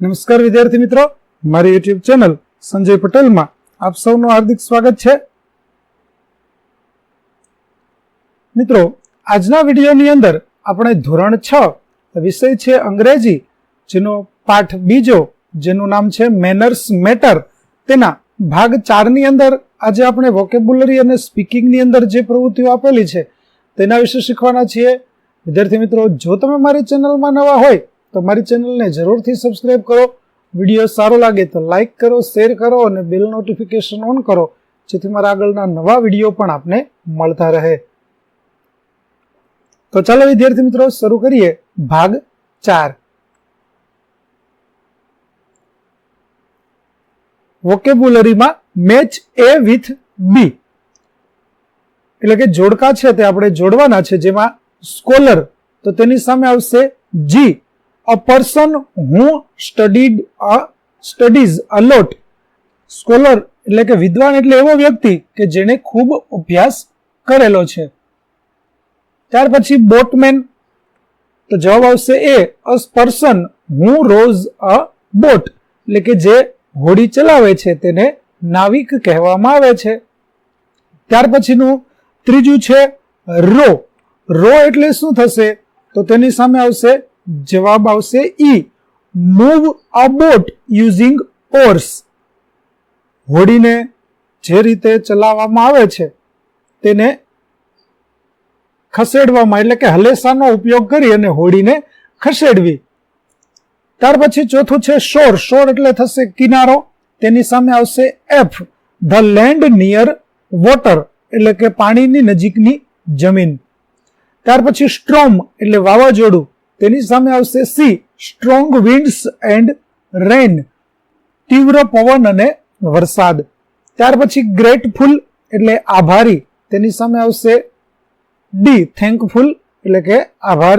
નમસ્કાર વિદ્યાર્થી મિત્રો. મારી યુટ્યુબ ચેનલ સંજય પટેલમાં આપ સૌનું હાર્દિક સ્વાગત છે. મિત્રો, આજના વિડીયોની અંદર આપણે ધોરણ છ વિષય છે અંગ્રેજી, જેનો પાઠ બીજો, જેનું નામ છે મેનર્સ મેટર તેના ભાગ ચારની અંદર આજે આપણે વોકેબ્યુલરી અને સ્પીકિંગની અંદર જે પ્રવૃત્તિઓ આપેલી છે, તેના વિશે શીખવાના છીએ. વિદ્યાર્થી મિત્રો, જો તમે મારી ચેનલમાં નવા હોય તો મારી ચેનલને જરૂરથી સબસ્ક્રાઇબ કરો. વીડિયો સારો લાગે તો લાઇક કરો શેર કરો અને બેલ નોટિફિકેશન ઓન કરો, જેથી મારા આગળના નવા વીડિયો પણ આપને મળતા રહે. તો ચાલો વિદ્યાર્થી મિત્રો, શરૂ કરીએ ભાગ ચાર. વોકેબ્યુલરીમાં મેચ એ વિથ બી એટલે કે જોડકા છે તે આપણે જોડવાના છે, જેમાં સ્કોલર તો તેની સામે આવશે જી a person who studied a studies a lot scholar એટલે કે વિદ્વાન એટલે એવો વ્યક્તિ કે જેણે ખૂબ અભ્યાસ કરેલો છે. ત્યાર પછી બોટમેન. તો જવાબ આવશે A a person who rows a boat એટલે કે જે હોડી ચલાવે છે, તેને નાવિક કહેવામાં આવે છે. ત્યાર પછીનું ત્રીજું છે રો. રો એટલે શું થશે? તો તેની સામે આવશે જવાબ આવશે E. Move a boat using oars હોડીને જે રીતે ચલાવવામાં આવે છે, તેને ખસેડવામાં, એટલે કે હલેસાનો ઉપયોગ કરી અને હોડીને ખસેડવી. ત્યાર પછી ચોથું છે શોર શોર એટલે થશે કિનારો. તેની સામે આવશે F the land near water એટલે કે પાણીની નજીકની જમીન. ત્યાર પછી સ્ટ્રોમ એટલે વાવાઝોડું. તેની સામે આવશે C strong winds and rain તીવ્ર પવન અને વરસાદ. ત્યાર પછી ગ્રેટફુલ એટલે આભારી. તેની સામે આવશે ડી થેન્કફુલ એટલે કે આભાર.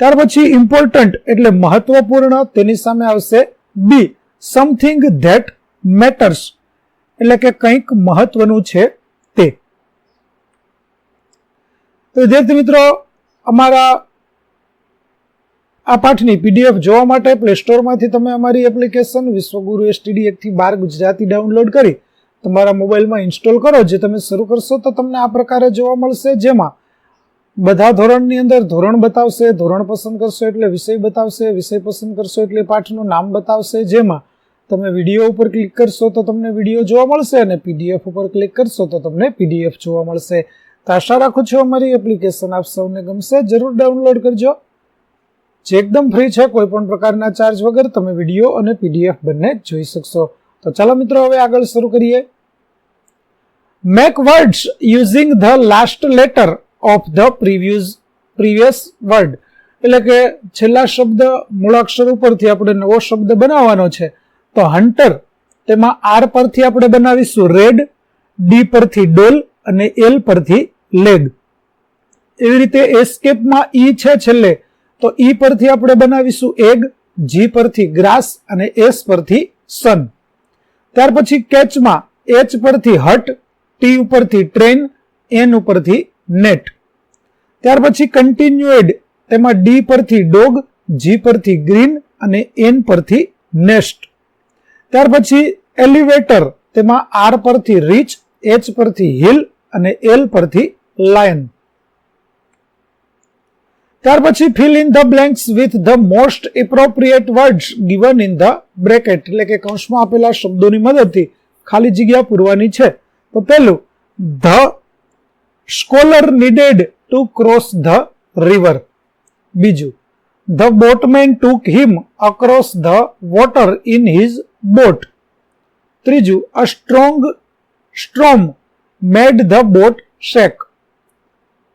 ત્યાર પછી ઇમ્પોર્ટન્ટ એટલે મહત્વપૂર્ણ. તેની સામે આવશે બી સમથિંગ ધેટ મેટર્સ એટલે કે કંઈક મહત્વનું છે તે. તો વિદ્યાર્થી મિત્રો, અમારા આ પાઠની પીડીએફ જોવા માટે પ્લે સ્ટોરમાંથી તમે અમારી એપ્લિકેશન વિશ્વગુરુ એસટીડી એકથી બાર ગુજરાતી ડાઉનલોડ કરી તમારા મોબાઈલમાં ઇન્સ્ટોલ કરો. જે તમે શરૂ કરશો તો તમને આ પ્રકારે જોવા મળશે. જેમાં બધા ધોરણની અંદર ધોરણ બતાવશે, ધોરણ પસંદ કરશો એટલે વિષય બતાવશે, વિષય પસંદ કરશો એટલે પાઠનું નામ બતાવશે. જેમાં તમે વીડિયો ઉપર ક્લિક કરશો તો તમને વીડિયો જોવા મળશે અને પીડીએફ ઉપર ક્લિક કરશો તો તમને પીડીએફ જોવા મળશે. તો આશા રાખું છું અમારી એપ્લિકેશન આપ સૌને ગમશે. જરૂર ડાઉનલોડ કરજો. જે એકદમ ફ્રી છે કોઈ પણ પ્રકારના ચાર્જ વગર તમે વીડિયો અને પીડીએફ બંને જોઈ શકશો. તો ચાલો મિત્રો, હવે આગળ શરૂ કરીએ. Make words using the last letter of the previous previous word એટલે કે છેલ્લા શબ્દ મૂળાક્ષર ઉપરથી આપણે નવો શબ્દ બનાવવાનો છે. તો હન્ટર તેમાં આર પરથી આપણે બનાવીશું રેડ ડી પરથી ડોલ અને એલ પરથી લેગ એવી રીતે એસ્કેપમાં ઈ છે છેલ્લે. તો ઈ પરથી આપણે બનાવીશું એગ જી પરથી ગ્રાસ અને એસ પરથી સન ત્યાર પછી કેચમાં એચ પરથી હટ ટી ઉપરથી ટ્રેન એન ઉપરથી નેટ ત્યાર પછી કન્ટિન્યુએડ તેમાં ડી પરથી ડોગ જી પરથી ગ્રીન અને એન પરથી નેસ્ટ ત્યાર પછી એલિવેટર તેમાં આર પરથી રીચ એચ પરથી હિલ અને એલ પરથી લાયન ત્યાર પછી fill in the blanks with the most appropriate words given in the bracket એટલે કે કૌંસમાં આપેલા શબ્દોની મદદથી ખાલી જગ્યા પૂરવાની છે. તો પહેલું, the scholar needed to cross the river. બીજું, the boatman took him across the water in his boat. ત્રીજું, a strong storm made the boat shake.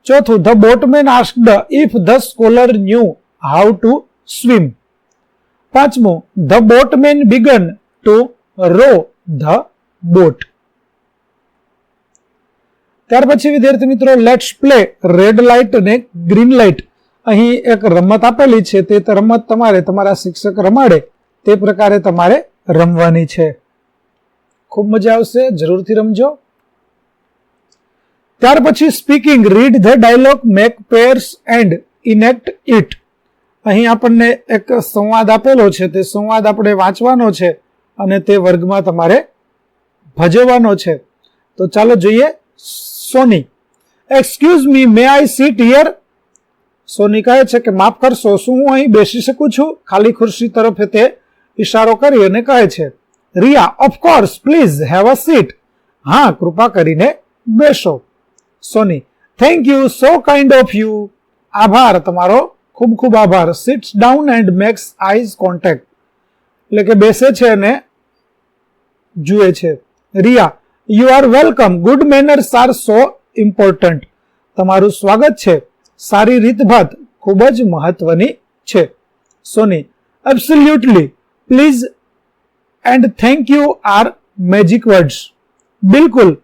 ચોથું, the boatman asked if the scholar knew how to swim. પાંચમું, the boatman began to row the boat. ત્યાર પછી, વિદ્યાર્થી મિત્રો let's play red light અને green light અહીં એક રમત આપેલી છે તે રમત તમારે તમારા શિક્ષક રમાડે, તે પ્રકારે તમારે રમવાની છે. ખૂબ મજા આવશે, જરૂરથી રમજો. ત્યાર પછી speaking read the dialogue make pairs and enact it અહીં આપણને એક સંવાદ આપેલો છે, તે સંવાદ આપણે વાંચવાનો છે અને તે વર્ગમાં તમારે ભજવવાનો છે. તો ચાલો જોઈએ Soni. Excuse me may I sit here Soni કહે છે કે, માફ કરશો, શું હું અહીં બેસી શકું છું? ખાલી ખુરશી તરફ તે ઇશારો કરી અને કહે છે, Riya of course please have a seat હા, કૃપા કરીને બેસો. Soni thank you so kind of you આભાર તમારો. ખૂબ ખૂબ આભાર. Sits down and makes eyes contact એટલે કે બેસે છે અને જુએ છે. Riya you are welcome good manners are so important તમારું સ્વાગત છે. સારી રીતભાત ખૂબ જ મહત્વની છે. Soni absolutely please and thank you are magic words બિલકુલ.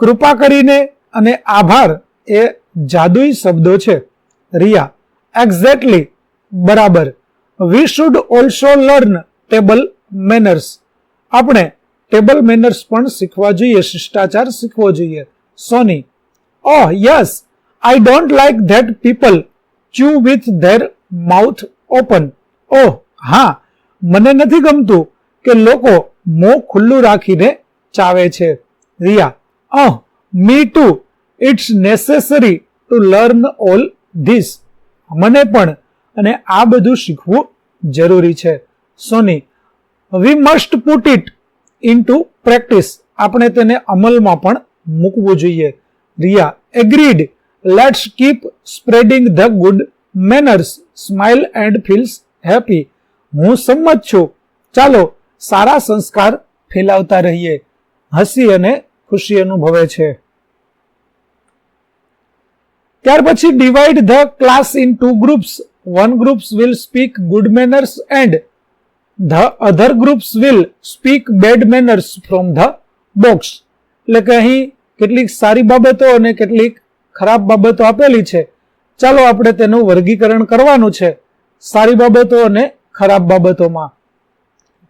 કૃપા કરીને અને આભાર એ જાદુઈ શબ્દો છે. રિયા એક્ઝેક્ટલી બરાબર. We should also learn table manners આપણે ટેબલ મેનર્સ પણ શીખવા જોઈએ, શિષ્ટાચાર શીખવો જોઈએ. Soni oh yes I don't like that people chew with their mouth open oh હા, મને નથી ગમતું કે લોકો મોં ખુલ્લું રાખીને ચાવે છે. Riya oh me too it's necessary to learn all this મને પણ અને આ બધું શીખવું જરૂરી છે. Soni we must put it in to practice આપણે તેને અમલમાં પણ મૂકવું જોઈએ. Riya agreed let's keep spreading the good manners smile and feels happy હું સંમત છું. ચાલો, સારા સંસ્કાર ફેલાવતા રહીએ. હસી અને ખુશી અનુભવે છે. ત્યાર પછી divide the class in to groups one groups will speak good manners and the other groups will speak bad manners from the box એટલે કે અહીં કેટલીક સારી બાબતો અને કેટલીક ખરાબ બાબતો આપેલી છે. ચાલો આપણે તેનું વર્ગીકરણ કરવાનું છે. સારી બાબતો અને ખરાબ બાબતોમાં.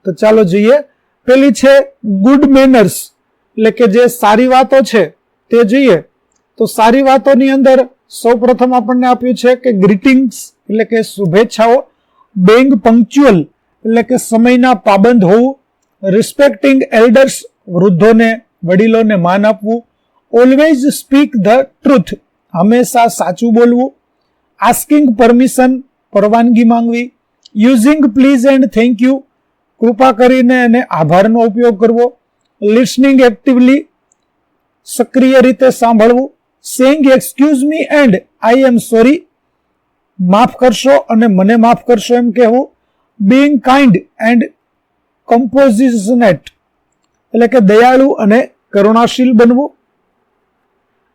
તો ચાલો જોઈએ. પેલી છે ગુડ મેનર્સ એટલે કે જે સારી વાતો છે તે જોઈએ. તો સારી વાતોની અંદર સૌ પ્રથમ આપણને આપ્યું છે કે ગ્રીટિંગ્સ એટલે કે શુભેચ્છાઓ બેંગ પંક્ચ્યુઅલ એટલે કે સમયના પાબંદ હોવું રિસ્પેક્ટિંગ એલ્ડર્સ વૃદ્ધોને, વડીલોને માન આપવું ઓલવેઝ સ્પીક ધ ટ્રુથ હંમેશા સાચું બોલવું આસ્કિંગ પરમિશન પરવાનગી માંગવી using please and thank you કૃપા કરીને અને આભારનો ઉપયોગ કરવો લિસનિંગ એક્ટિવલી સક્રિય રીતે સાંભળવું saying excuse me and I am sorry માફ કરશો અને મને માફ કરશો એમ કહેવું. બિંગ કાઇન્ડ એન્ડ કમ્પોઝિશનેટ એટલે કે દયાળુ અને કરુણાશીલ બનવું.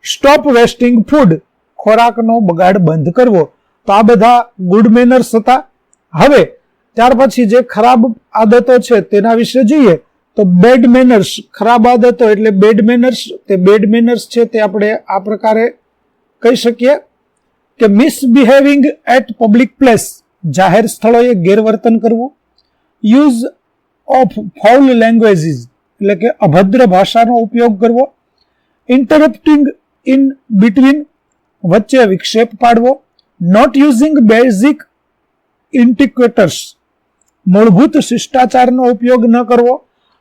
સ્ટોપ વેસ્ટિંગ ફૂડ ખોરાકનો બગાડ બંધ કરવો. તો આ બધા ગુડ મેનર્સ હતા. હવે, ત્યાર પછી જે ખરાબ આદતો છે તેના વિશે જોઈએ. તો બેડ મેનર્સ ખરાબ આદતો એટલે બેડ મેનર્સ તે બેડ મેનર્સ છે તે આપણે આ પ્રકારે કહી શકીએ કે મિસબિહેવિંગ એટ પબ્લિક પ્લેસ જાહેર સ્થળોએ ગેરવર્તન કરવું યુઝ ઓફ ફાઉલ લેંગ્વેજીસ એટલે કે અભદ્ર ભાષાનો ઉપયોગ કરવો ઇન્ટરપ્ટિંગ ઇન બિટવીન વચ્ચે વિક્ષેપ પાડવો નોટ યુઝિંગ બેઝિક ઇન્ટિક્વેટર્સ મૂળભૂત શિષ્ટાચારનો ઉપયોગ ન કરવો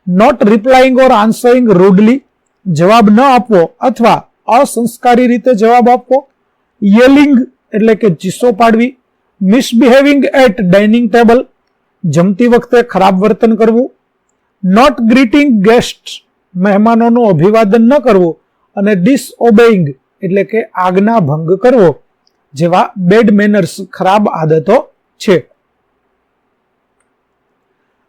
નોટ રિપ્લાઇંગ ઓર આન્સરિંગ રૂડલી જવાબ ન આપવો અથવા અસંસ્કારી રીતે જવાબ આપવો યેલિંગ એટલે કે ચીસો પાડવી મિસબિહેવિંગ એટ ડાઇનિંગ ટેબલ જમતી વખતે ખરાબ વર્તન કરવું નોટ ગ્રીટિંગ ગેસ્ટ મહેમાનોનું અભિવાદન ન કરવું અને ડિસઓબેઇંગ એટલે કે આજ્ઞા ભંગ કરવો જેવા બેડ મેનર્સ ખરાબ આદતો છે.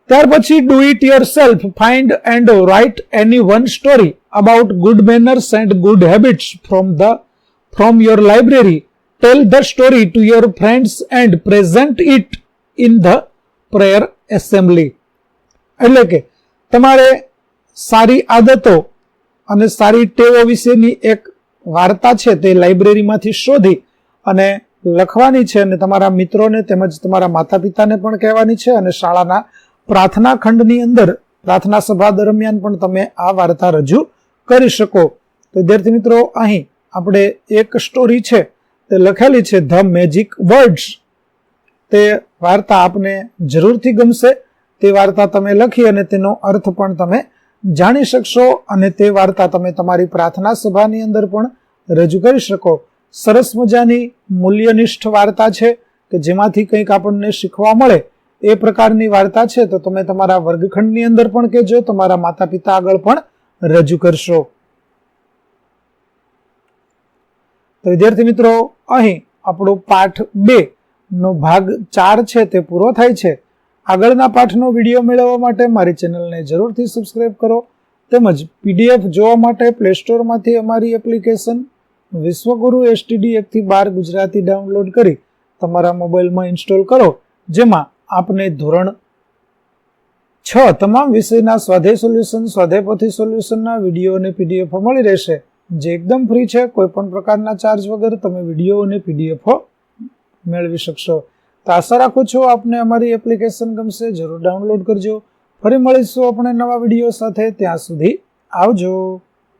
ત્યાર પછી do it yourself find and write any one story about good manners and good habits from the from your library tell the story to your friends and present it in the prayer assembly એટલે કે તમારે સારી આદતો અને સારી ટેવો વિશેની એક વાર્તા છે તે લાઇબ્રેરીમાંથી શોધી અને લખવાની છે અને તમારા મિત્રોને તેમજ તમારા માતા પિતાને પણ કહેવાની છે અને શાળાના પ્રાર્થના ખંડની અંદર, પ્રાર્થના સભા દરમિયાન પણ તમે આ વાર્તા રજૂ કરી શકો. તો વિદ્યાર્થી મિત્રો, અહીં આપણે એક સ્ટોરી છે, તે લખેલી છે ધ મેજિક વર્ડ્સ તે વાર્તા આપને જરૂરથી ગમશે. તે વાર્તા તમે લખી અને તેનો અર્થ પણ તમે જાણી શકશો અને તે વાર્તા તમે તમારી પ્રાર્થના સભાની અંદર પણ રજૂ કરી શકો. સરસ મજાની મૂલ્યનિષ્ઠ વાર્તા છે કે જેમાંથી કંઈક આપણને શીખવા મળે એ પ્રકારની વાર્તા છે, તો તમે તમારા વર્ગખંડની અંદર પણ કહેજો, તમારા માતા પિતા આગળ પણ રજૂ કરશો. તો વિદ્યાર્થી મિત્રો, અહીં આપણો પાઠ બે નો ભાગ ચાર છે, તે પૂરો થાય છે. આગળના પાઠનો વીડિયો મેળવવા માટે મારી ચેનલને જરૂરથી સબસ્ક્રાઇબ કરો, તેમજ પીડીએફ જોવા માટે પ્લે સ્ટોરમાંથી અમારી એપ્લિકેશન વિશ્વગુરુ એસટીડી એકથી બાર ગુજરાતી ડાઉનલોડ કરી તમારા મોબાઈલમાં ઇન્સ્ટોલ કરો, જેમાં આપને ધોરણ છ તમામ વિષયના સ્વાધ્યાય સોલ્યુશન સ્વાધ્યાય સોલ્યુશનના વીડિયો અને પીડીએફ મળી રહેશે. જે એકદમ ફ્રી છે, કોઈ પણ પ્રકારના ચાર્જ વગર તમે વીડિયો અને પીડીએફ મેળવી શકશો. તો આશા રાખું છું આપને અમારી એપ્લિકેશન ગમશે, જરૂર ડાઉનલોડ કરજો. ફરી મળીશું આપણે નવા વીડિયો સાથે. ત્યાં સુધી આવજો.